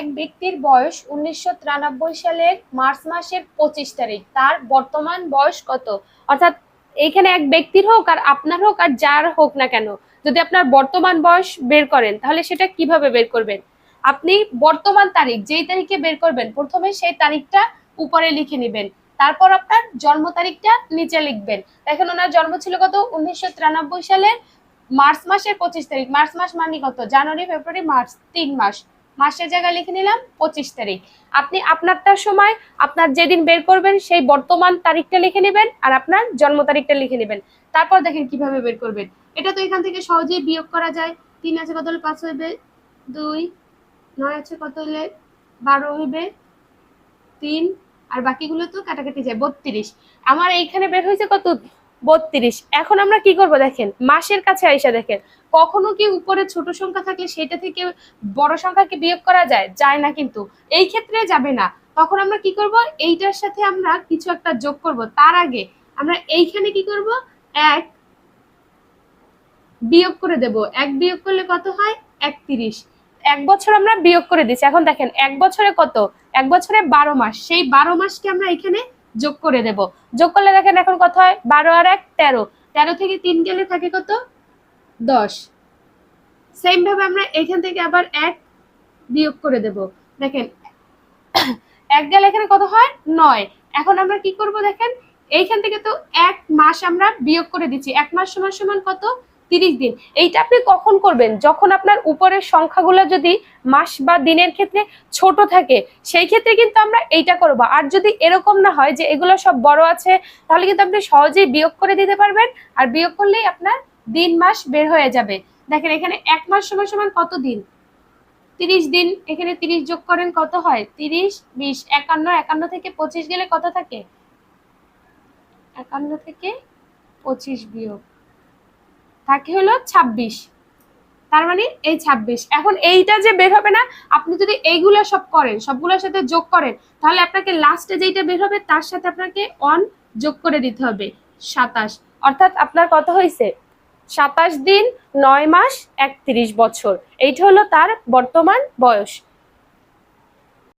এক ব্যক্তির বয়স উনিশশো তিরানব্বই সালের মার্চ মাসের পঁচিশ তারিখ। তার বর্তমান বয়স কত? অর্থাৎ এইখানে এক ব্যক্তির হোক আর আপনার হোক আর যার হোক না কেন, যদি আপনার বর্তমান বয়স বের করেন, তাহলে সেটা কীভাবে বের করবেন? আপনি বর্তমান তারিখ, যেই তারিখে বের করবেন, প্রথমে সেই তারিখটা উপরে লিখে নেবেন। তারপর আপনার জন্ম তারিখটা নিচে লিখবেন। দেখেন ওনার জন্ম ছিল কত? উনিশশো তিরানব্বই সালের মার্চ মাসের পঁচিশ তারিখ। মার্চ মাস মানে কত? জানুয়ারি, ফেব্রুয়ারি, মার্চ, তিন মাস। মাসের জায়গায় লিখে নিলাম পঁচিশ তারিখ। আপনি আপনারটার সময়, আপনার যেদিন বের করবেন সেই বর্তমান তারিখটা লিখে নেবেন আর আপনার জন্ম তারিখটা লিখে নেবেন। তারপর দেখেন কীভাবে বের করবেন। এটা তো এখান থেকে সহজেই বিয়োগ করা যায়। তিন আছে কত হলে পাঁচ হইবে? দুই, নয় আছে কত হলে বারো হইবে? তিন, আর বাকিগুলো তো কাটাকাটি যায়। বত্রিশ। আমার এইখানে বের হয়েছে কত? বত্রিশ। এখন আমরা কি করব দেখেন? মাসের কাছে আইসা দেখেন, কখনো কি উপরে ছোট সংখ্যা থাকলে সেটা থেকে বড় সংখ্যাকে বিয়োগ করা যায়? যায় না কিন্তু। এই ক্ষেত্রে যাবে না। তখন আমরা কি করব? এইটার সাথে আমরা কিছু একটা যোগ করব। তার আগে আমরা এইখানে কি করব? এক বিয়োগ করে দেব। এক বিয়োগ করলে কত হয়? একত্রিশ। এক বছর আমরা বিয়োগ করে দিচ্ছি। এখন দেখেন, এক বছরে কত? এক বছরে বারো মাস। সেই বারো মাসকে আমরা এখানে যোগ করে দেব। যোগ করলে দেখেন এখন কত হয়? বারো আর এক, তেরো। তেরো থেকে তিন গেলে থাকে কত? দশ। সেম ভাবে আমরা এখান থেকে আবার এক বিয়োগ করে দেব। দেখেন, এক গেলে এখানে কত হয়? নয়। এখন আমরা কি করব দেখেন? এইখান থেকে তো এক মাস আমরা বিয়োগ করে দিচ্ছি। এক মাস সমান সমান কত? তিরিশ দিন। এইটা আপনি কখন করবেন? যখন আপনার উপরের সংখ্যাগুলো যদি মাস বা দিনের ক্ষেত্রে ছোট থাকে, সেই ক্ষেত্রে কিন্তু আমরা এইটা করব। আর যদি এরকম না হয় যে এগুলো সব বড় আছে, তাহলে কিন্তু আপনি সহজেই বিয়োগ করে দিতে পারবেন। আর বিয়োগ করলেই আপনার দিন মাস বের হয়ে যাবে। দেখেন এখানে এক মাস সমান সমান কত দিন? তিরিশ দিন, এখানে তিরিশ যোগ করেন কত হয়? তিরিশ, বিশ, একান্ন একান্ন থেকে পঁচিশ গেলে কত থাকে? একান্ন থেকে পঁচিশ বিয়োগ। থাকে হলো ছাব্বিশ। তার মানে এই ছাব্বিশ। এখন এইটা যে বের হবে না, আপনি যদি এইগুলো সব করেন, সবগুলোর সাথে যোগ করেন, তাহলে আপনাকে লাস্টে যেইটা বের হবে, তার সাথে আপনাকে অন যোগ করে দিতে হবে, সাতাশ। অর্থাৎ আপনার কত হয়েছে সাতাশ দিন নয় মাস একত্রিশ বছর। এইটা হলো তার বর্তমান বয়স।